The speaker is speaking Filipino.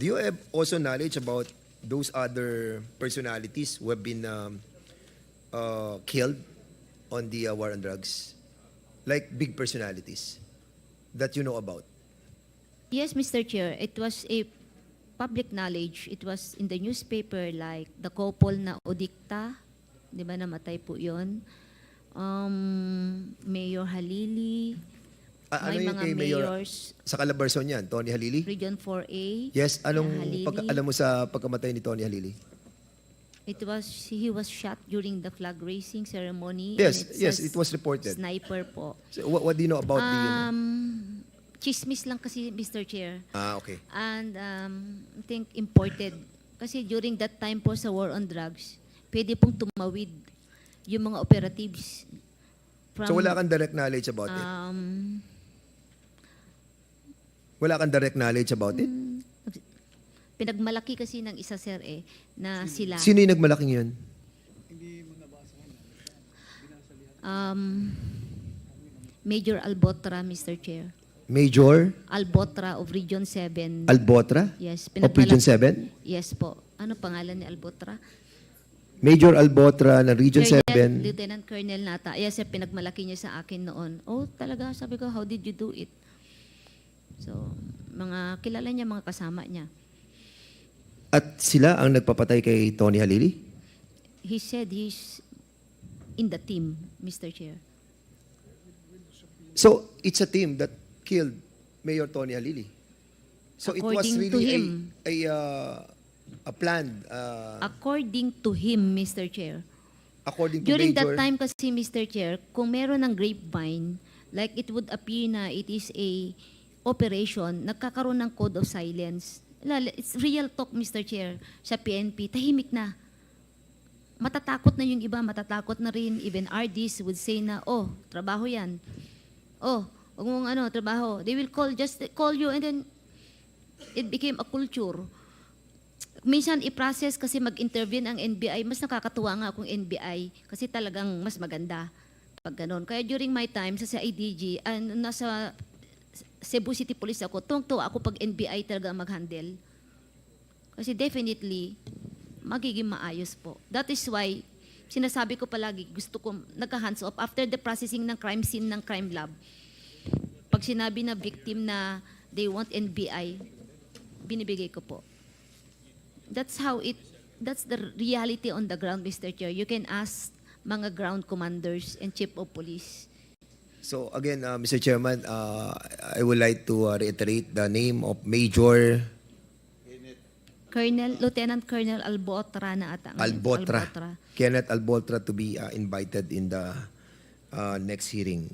Do you have also knowledge about those other personalities who have been um, uh, killed on the uh, war on drugs? Like big personalities that you know about? Yes, Mr. Chair, it was a public knowledge. It was in the newspaper like the couple na Odikta, di ba namatay po yon. Um, Ah, ano may yung mga kay Mayor mayors, sa Calabarzon yan, Tony Halili? Region 4A. Yes, anong Halili. alam mo sa pagkamatay ni Tony Halili? It was, he was shot during the flag raising ceremony. Yes, yes, it was reported. Sniper po. So, what, what do you know about the... Um, chismis lang kasi, Mr. Chair. Ah, okay. and um, I think imported. Kasi during that time po sa war on drugs, pwede pong tumawid yung mga operatives. From, So wala kang direct knowledge about it? um, Wala kang direct knowledge about it? pinagmalaki kasi ng isa sir eh, na sila. Sino yung nagmalaking yun? Um, Major Albotra, Mr. Chair. Major Albotra of Region 7. Albotra? yes, Of Region pinagmalaki- 7? Yes po. Ano pangalan ni Albotra? Major Albotra ng Region Colonel, 7. Lieutenant Colonel Nata. Yes, sir, pinagmalaki niya sa akin noon. Oh, talaga, sabi ko, how did you do it? So, mga kilala niya, mga kasama niya. At sila ang nagpapatay kay Tony Halili? He said he's in the team, Mr. Chair. So, it's a team that killed Mayor Tony Halili. So, it was According to really him. a, a, uh, a planned, uh, According to him, Mr. Chair. according to During Major. that time kasi, Mr. Chair, kung meron ng grapevine, like it would appear na it is a operation, nagkakaroon ng code of silence. It's real talk, Mr. Chair, sa PNP, tahimik na. Matatakot na yung iba, matatakot na rin. Even RDs would say na, oh, trabaho yan. Oh, huwag mong ano, trabaho. They will call, just call you and then it became a culture. Minsan i-process kasi mag-intervene ang NBI, mas nakakatuwa nga kung NBI kasi talagang mas maganda pag ganun. Kaya during my time sa CIDG, uh, nasa Cebu City Police ako, tuwang-tuwa ako pag NBI talaga mag-handle. Kasi definitely, magiging maayos po. That is why, sinasabi ko palagi, gusto ko nagka-hands off after the processing ng crime scene ng crime lab. Pag sinabi na victim na they want NBI, binibigay ko po. That's how it, that's the reality on the ground, Mr. Chair. You can ask mga ground commanders and chief of police. So, again, uh, Mr. Chairman, uh, I would like to uh, reiterate the name of Major Colonel, Lieutenant Colonel Albotra na ata. ngayon. Albotra. Albotra. Kenneth Albotra to be uh, invited in the uh, next hearing.